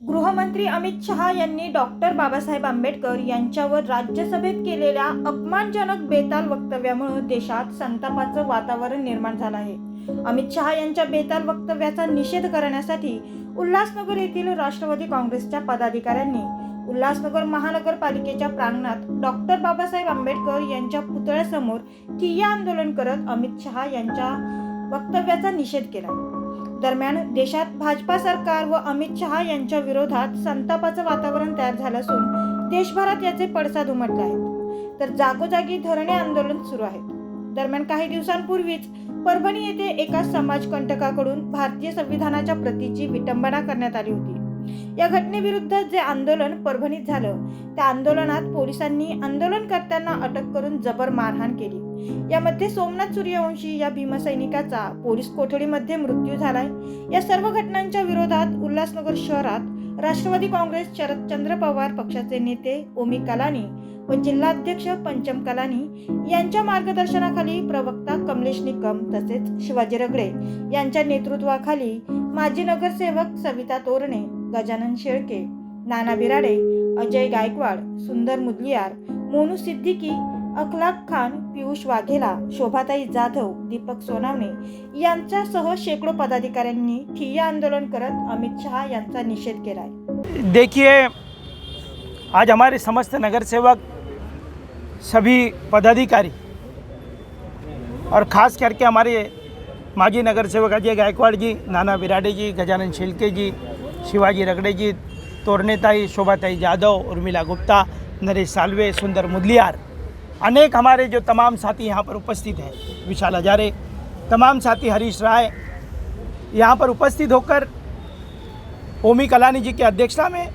गृहमंत्री अमित शहा यांनी डॉक्टर बाबासाहेब आंबेडकर यांच्यावर राज्यसभेत केलेल्या अपमानजनक बेताल वक्तव्यामुळे देशात संतापाचं वातावरण निर्माण झालं आहे. अमित शहा यांच्या बेताल वक्तव्याचा निषेध करण्यासाठी उल्हासनगर येथील राष्ट्रवादी काँग्रेसच्या पदाधिकाऱ्यांनी उल्हासनगर महानगरपालिकेच्या प्रांगणात डॉक्टर बाबासाहेब आंबेडकर यांच्या पुतळ्यासमोर ठिय्या आंदोलन करत अमित शहा यांच्या वक्तव्याचा निषेध केला. दरम्यान देशात भाजपा सरकार व अमित शहा यांच्या विरोधात संतापाचं वातावरण तयार झालं असून देशभरात याचे पडसाद उमटले आहेत. तर जागोजागी धरणे आंदोलन सुरू आहेत दरम्यान काही दिवसांपूर्वीच परभणी येथे एका समाजकंटकाकडून भारतीय संविधानाच्या प्रतीची विटंबना करण्यात आली होती. या घटनेविरुद्ध जे आंदोलन परभणीत झालं त्या आंदोलनात पोलिसांनी आंदोलनकर्त्यांना अटक करून जबर मारहाण केली. यामध्ये सोमनाथ सूर्यवंशी या भीमसैनिकाचा पोलीस कोठडीमध्ये मृत्यू झालाय. या सर्व घटनांच्या विरोधात उल्हासनगर शहरात राष्ट्रवादी काँग्रेस शरदचंद्र पवार पक्षाचे नेते ओमी कलानी व जिल्हाध्यक्ष पंचम कलानी यांच्या मार्गदर्शनाखाली प्रवक्ता कमलेश निकम तसेच शिवाजी रगडे यांच्या नेतृत्वाखाली माजी नगरसेवक सविता तोरणे गजानन शेळके नाना बिराडे अजय गायकवाड सुंदर मुदलियार मोनू सिद्दीकी अखलाक खान पियुष वाघेला शोभाताई जाधव दीपक सोनावणे यांच्यासह शेकडो पदाधिकाऱ्यांनी ठिय्या आंदोलन करत अमित शहा यांचा निषेध केलाय. देखिए आज हमारे समस्त नगर सेवक सभी पदाधिकारी और ख़ास करके हमारे माजी नगर सेवक अजय गायकवाड़ जी नाना बिराडे जी गजानन शिल्के जी शिवाजी रगड़े जी तोरणेताई शोभाताई जाधव उर्मिला गुप्ता नरेश सालवे सुंदर मुदलियार अनेक हमारे जो तमाम साथी यहाँ पर उपस्थित हैं, विशाल हजारे, तमाम साथी हरीश राय यहाँ पर उपस्थित होकर, ओमी कलानी जी की अध्यक्षता में,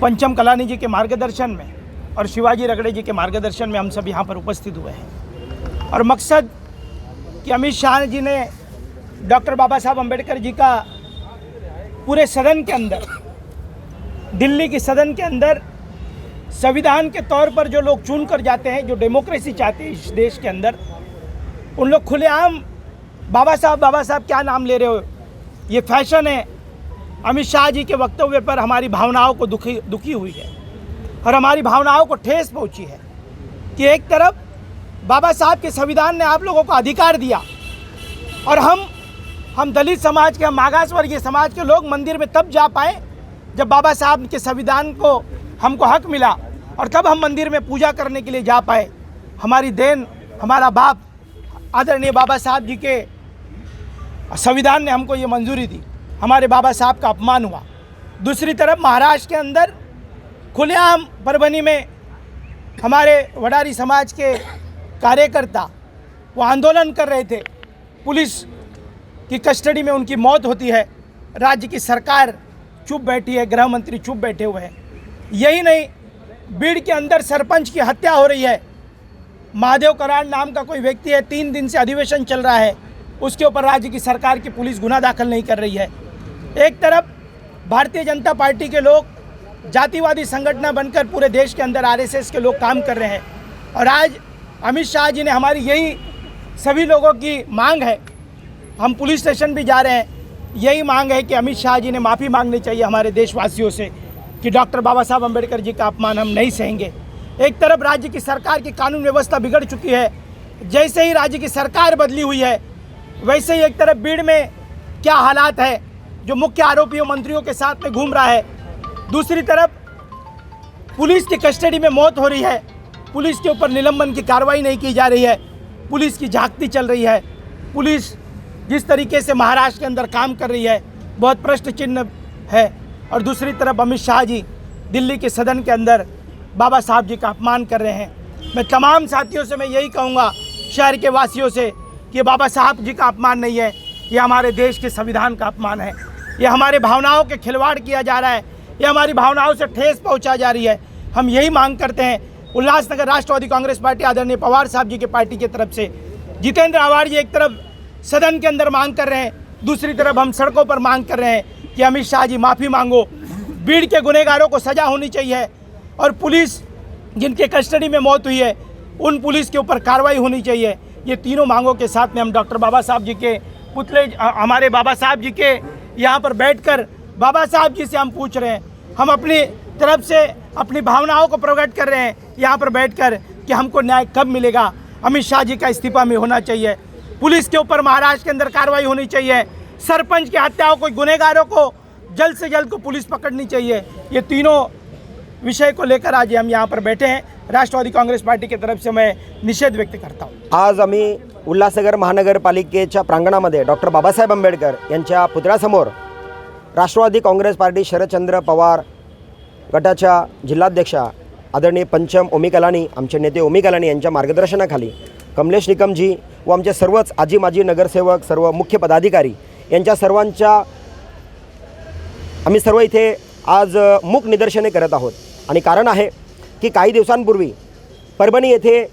पंचम कलानी जी के मार्गदर्शन में और शिवाजी रगड़े जी के मार्गदर्शन में हम सब यहाँ पर उपस्थित हुए हैं। और मकसद कि अमित शाह जी ने डॉक्टर बाबा साहब अंबेडकर जी का पूरे सदन के अंदर, दिल्ली की सदन के अंदर संविधान के तौर पर जो लोग चुन कर जाते हैं, जो डेमोक्रेसी चाहते हैं इस देश के अंदर, उन लोग खुलेआम बाबा साहब बाबा साहब क्या नाम ले रहे हो? ये फ़ैशन है। अमित शाह जी के वक्तव्य पर हमारी भावनाओं को दुखी दुखी हुई है और हमारी भावनाओं को ठेस पहुँची है कि एक तरफ़ बाबा साहब के संविधान ने आप लोगों को अधिकार दिया और हम हम दलित समाज के, हम मागास वर्गीय समाज के लोग मंदिर में तब जा पाए जब बाबा साहब के संविधान को हमको हक मिला और तब हम मंदिर में पूजा करने के लिए जा पाए। हमारी देन, हमारा बाप, आदरणीय बाबा साहब जी के संविधान ने हमको ये मंजूरी दी। हमारे बाबा साहब का अपमान हुआ। दूसरी तरफ़ महाराष्ट्र के अंदर खुलेआम परभनी में हमारे वडारी समाज के कार्यकर्ता वो आंदोलन कर रहे थे। पुलिस की कस्टडी में उनकी मौत होती है। राज्य की सरकार चुप बैठी है गृह मंत्री चुप बैठे हुए हैं। यही नहीं, बीड़ के अंदर सरपंच की हत्या हो रही है। महादेव कराड़ नाम का कोई व्यक्ति है, तीन दिन से अधिवेशन चल रहा है। उसके ऊपर राज्य की सरकार की पुलिस गुना दाखिल नहीं कर रही है। एक तरफ़, भारतीय जनता पार्टी के लोग जातिवादी संगठन बनकर पूरे देश के अंदर आरएसएस के लोग काम कर रहे हैं। और आज अमित शाह जी ने हमारी यही सभी लोगों की मांग है। हम पुलिस स्टेशन भी जा रहे हैं। यही मांग है कि अमित शाह जी ने माफ़ी मांगनी चाहिए हमारे देशवासियों से। कि डॉक्टर बाबा साहब अंबेडकर जी का अपमान हम नहीं सहेंगे। एक तरफ़ राज्य की सरकार की कानून व्यवस्था बिगड़ चुकी है, जैसे ही राज्य की सरकार बदली हुई है, वैसे ही एक तरफ़ भीड़ में क्या हालात है, जो मुख्य आरोपियों, मंत्रियों के साथ में घूम रहा है। दूसरी तरफ़ पुलिस की कस्टडी में मौत हो रही है, पुलिस के ऊपर निलंबन की कार्रवाई नहीं की जा रही है, पुलिस की झांकती चल रही है। पुलिस जिस तरीके से महाराष्ट्र के अंदर काम कर रही है, बहुत प्रश्न चिन्ह है। और दूसरी तरफ़ अमित शाह जी दिल्ली के सदन के अंदर बाबा साहब जी का अपमान कर रहे हैं। मैं तमाम साथियों से मैं यही कहूँगा, शहर के वासियों से, कि बाबा साहब जी का अपमान नहीं है, ये हमारे देश के संविधान का अपमान है। ये हमारे भावनाओं के खिलवाड़ किया जा रहा है, ये हमारी भावनाओं से ठेस पहुँचा जा रही है। हम यही मांग करते हैं, उल्लासनगर राष्ट्रवादी कांग्रेस पार्टी आदरणीय पवार साहब जी की पार्टी की तरफ़ से, जितेंद्र आवाड़ जी एक तरफ़ सदन के अंदर मांग कर रहे हैं, दूसरी तरफ़ हम सड़कों पर मांग कर रहे हैं। कि अमित शाह जी माफ़ी मांगो। भीड़ के गुनहगारों को सज़ा होनी चाहिए और पुलिस जिनके कस्टडी में मौत हुई है, उन पुलिस के ऊपर कार्रवाई होनी चाहिए। ये तीनों मांगों के साथ में हम डॉक्टर बाबा साहब जी के पुतले हमारे बाबा साहब जी के यहाँ पर बैठकर बाबा साहब जी से हम पूछ रहे हैं। हम अपनी तरफ़ से अपनी भावनाओं को प्रकट कर रहे हैं यहाँ पर बैठकर कि हमको न्याय कब मिलेगा। अमित शाह जी का इस्तीफा में होना चाहिए। पुलिस के ऊपर महाराष्ट्र के अंदर कार्रवाई होनी चाहिए। सरपंच की हत्याओं को गुनहगारों को जल्द से जल्द को पुलिस पकड़नी चाहिए। ये तीनों विषय को लेकर आज हम यहाँ पर बैठे हैं। राष्ट्रवादी कांग्रेस पार्टी की तरफ से मैं निषेध व्यक्त करता हूँ। आज आम्ही उल्हासनगर महानगरपालिकेच्या प्रांगणामध्ये डॉक्टर बाबासाहेब आंबेडकर यांच्या पुतळ्यासमोर राष्ट्रवादी काँग्रेस पार्टी शरदचंद्र पवार गटाच्या जिल्हाध्यक्षा आदरणीय पंचम ओमी कलानी आमचे नेते ओमी कलानी यांच्या मार्गदर्शनाखाली कमलेश निकमजी व आमचे सर्वच आजी माजी नगरसेवक सर्व मुख्य पदाधिकारी यांच्या सर्वांच्या आम्ही सर्व इथे आज मूक निदर्शने करत आहोत. आणि कारण आहे की काही दिवसांपूर्वी परभणी येथे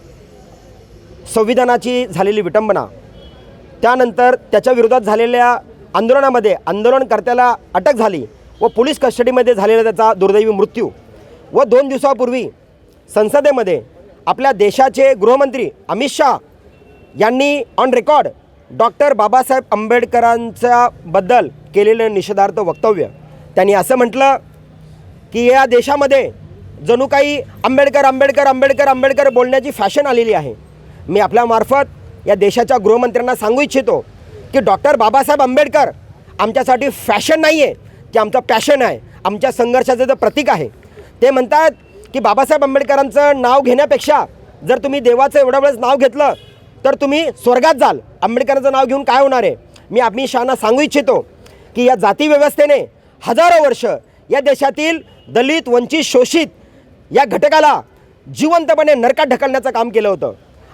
संविधानाची झालेली विटंबना त्यानंतर त्याच्या विरोधात झालेल्या आंदोलनामध्ये आंदोलनकर्त्याला अटक झाली व पोलीस कस्टडीमध्ये झालेला त्याचा दुर्दैवी मृत्यू व दोन दिवसापूर्वी संसदेमध्ये आपल्या देशाचे गृहमंत्री अमित शाह यांनी ऑन रेकॉर्ड डॉक्टर बाबासाहेब आंबेडकरांच्या बद्दल केलेलं निषेधार्थ वक्तव्य. त्यांनी असं म्हटलं की या देशामध्ये जणू काही आंबेडकर आंबेडकर आंबेडकर आंबेडकर बोलण्याची फॅशन आलेली आहे. मी आपल्यामार्फत या देशाच्या गृहमंत्र्यांना सांगू इच्छितो की डॉक्टर बाबासाहेब आंबेडकर आमच्यासाठी फॅशन नाही आहे ते आमचं पॅशन आहे आमच्या संघर्षाचं जे प्रतीक आहे. ते म्हणतात की बाबासाहेब आंबेडकरांचं नाव घेण्यापेक्षा जर तुम्ही देवाचं एवढ्या वेळेस नाव घेतलं तर तुम्ही स्वर्गात जाल. आंबेडकरांचं नाव घेऊन काय होणार आहे? मी अमित शाना सांगू इच्छितो की या जाती व्यवस्थेने हजारो वर्ष या देशातील दलित वंचित शोषित या घटकाला जिवंतपणे नरकात ढकलण्याचं काम केलं होतं.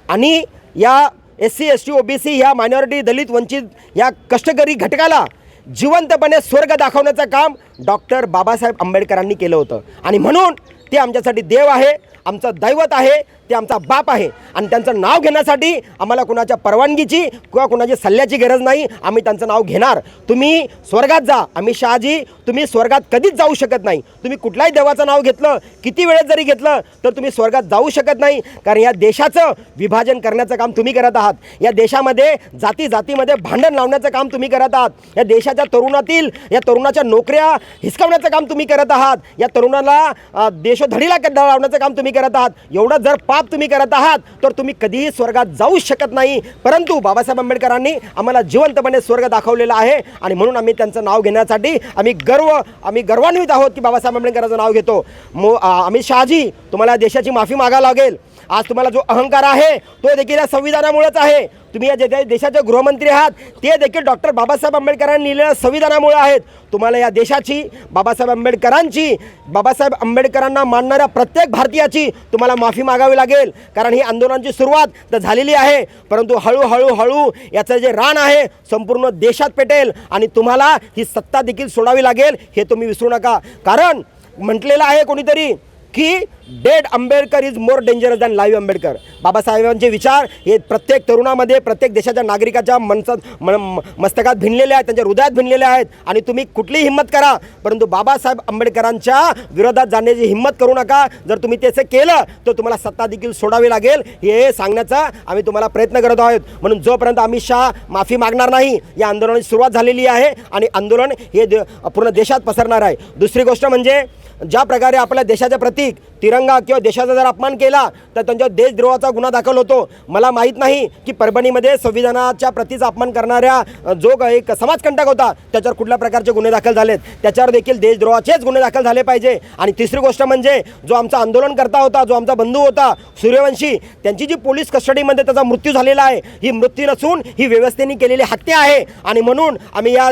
आणि या S C S T O B C ह्या मायनॉरिटी दलित वंचित या कष्टकरी घटकाला जिवंतपणे स्वर्ग दाखवण्याचं काम डॉक्टर बाबासाहेब आंबेडकरांनी केलं होतं. आणि म्हणून ते आमच्यासाठी देव आहे आमचं दैवत आहे ते आमचा बाप आहे. आणि त्यांचं नाव घेण्यासाठी आम्हाला कुणाच्या परवानगीची किंवा कुणाची सल्ल्याची गरज नाही. आम्ही त्यांचं नाव घेणार. तुम्ही स्वर्गात जा. अमित शहाजी तुम्ही स्वर्गात कधीच जाऊ शकत नाही. तुम्ही कुठल्याही देवाचं नाव घेतलं किती वेळेत जरी घेतलं तर तुम्ही स्वर्गात जाऊ शकत नाही. कारण या देशाचं विभाजन करण्याचं काम तुम्ही करत आहात. या देशामध्ये जाती जातीमध्ये भांडण लावण्याचं काम तुम्ही करत आहात. या देशाच्या तरुणातील या तरुणाच्या नोकऱ्या हिसकावण्याचं काम तुम्ही करत आहात. या तरुणाला देशोधडीला लावण्याचं काम तुम्ही करत आहात. एवढं जर पाच पाप तुम्ही करत आहात तर तुम्ही कधीही स्वर्गात जाऊ शकत नाही. परंतु बाबासाहेब आंबेडकरांनी आम्हाला जिवंतपणे स्वर्ग दाखवलेला आहे आणि म्हणून आम्ही त्यांचं नाव घेण्यासाठी आम्ही गर्व आम्ही गर्वान्वित आहोत की बाबासाहेब आंबेडकरांचं नाव घेतो. मो अमित शहाजी तुम्हाला देशाची माफी मागा लागेल. आज तुम्हाला जो अहंकार आहे तो देखील या संविधानामुळेच आहे. तुम्ही या जे देशाचे गृहमंत्री आहात ते देखील डॉक्टर बाबासाहेब आंबेडकरांनी लिहिलेल्या संविधानामुळे आहेत. तुम्हाला या देशाची बाबासाहेब आंबेडकरांची बाबासाहेब आंबेडकरांना मानणाऱ्या प्रत्येक भारतीयाची तुम्हाला माफी मागावी लागेल. कारण ही आंदोलनाची सुरुवात तर झालेली आहे. परंतु हळूहळू हळू याचं जे रान आहे संपूर्ण देशात पेटेल आणि तुम्हाला ही सत्ता देखील सोडावी लागेल हे तुम्ही विसरू नका. कारण म्हटलेलं आहे कोणीतरी की dead Ambedkar is more dangerous than live Ambedkar. बाबासाहेबांचे विचार हे प्रत्येक तरुणामध्ये प्रत्येक देशाच्या नागरिकाच्या मनसात म मस्तकात भिनलेले आहेत त्यांच्या हृदयात भिनलेले आहेत. आणि तुम्ही कुठलीही हिंमत करा परंतु बाबासाहेब आंबेडकरांच्या विरोधात जाण्याची हिंमत करू नका. जर तुम्ही त्याचं केलं तर तुम्हाला सत्ता देखील सोडावी लागेल. हे सांगण्याचा आम्ही तुम्हाला प्रयत्न करत आहोत. म्हणून जोपर्यंत अमित शहा माफी मागणार नाही या आंदोलनाची सुरुवात झालेली आहे आणि आंदोलन हे पूर्ण देशात पसरणार आहे. दुसरी गोष्ट म्हणजे ज्या प्रकारे आपल्या देशाचे प्रतीक तिरंगा किंवा देशाचा जर अपमान केला तर त्यांच्यावर देशद्रोहाचा गुन्हा दाखल होतो. मला माहीत नाही की परभणीमध्ये संविधानाच्या प्रतीचा अपमान करणाऱ्या जो एक समाजकंटक होता त्याच्यावर कुठल्या प्रकारचे गुन्हे दाखल झालेत? त्याच्यावर देखील देशद्रोहाचेच गुन्हे दाखल झाले पाहिजे. आणि तिसरी गोष्ट म्हणजे जो आमचा आंदोलनकर्ता होता जो आमचा बंधू होता सूर्यवंशी त्यांची जी पोलीस कस्टडीमध्ये त्याचा मृत्यू झालेला आहे ही मृत्यू नसून ही व्यवस्थेने केलेली हत्या आहे. आणि म्हणून आम्ही या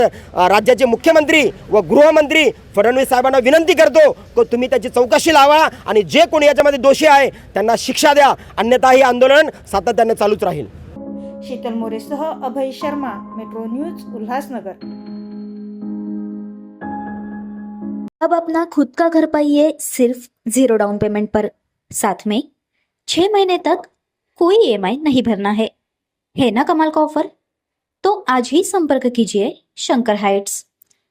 राज्याचे मुख्यमंत्री व गृहमंत्री फडणवीस साहेबांना विनंती करतो की तुम्ही त्याची चौकशी लावा आणि जे कोणी याच्यामध्ये दोषी आहे त्यांना शिक्षा द्या. अन्यथा ही आंदोलन सातत्याने चालूच राहील. शीतल मोरेसह अभय शर्मा मेट्रो न्यूज उल्हासनगर. अब अपना खुद का घर पाइए सिर्फ जीरो डाउन पेमेंट पर। साथ में छह महीने तक कोई ईएमआई नहीं भरना है। है ना कमाल का ऑफर तो आज ही संपर्क कीजिए Shankar heights.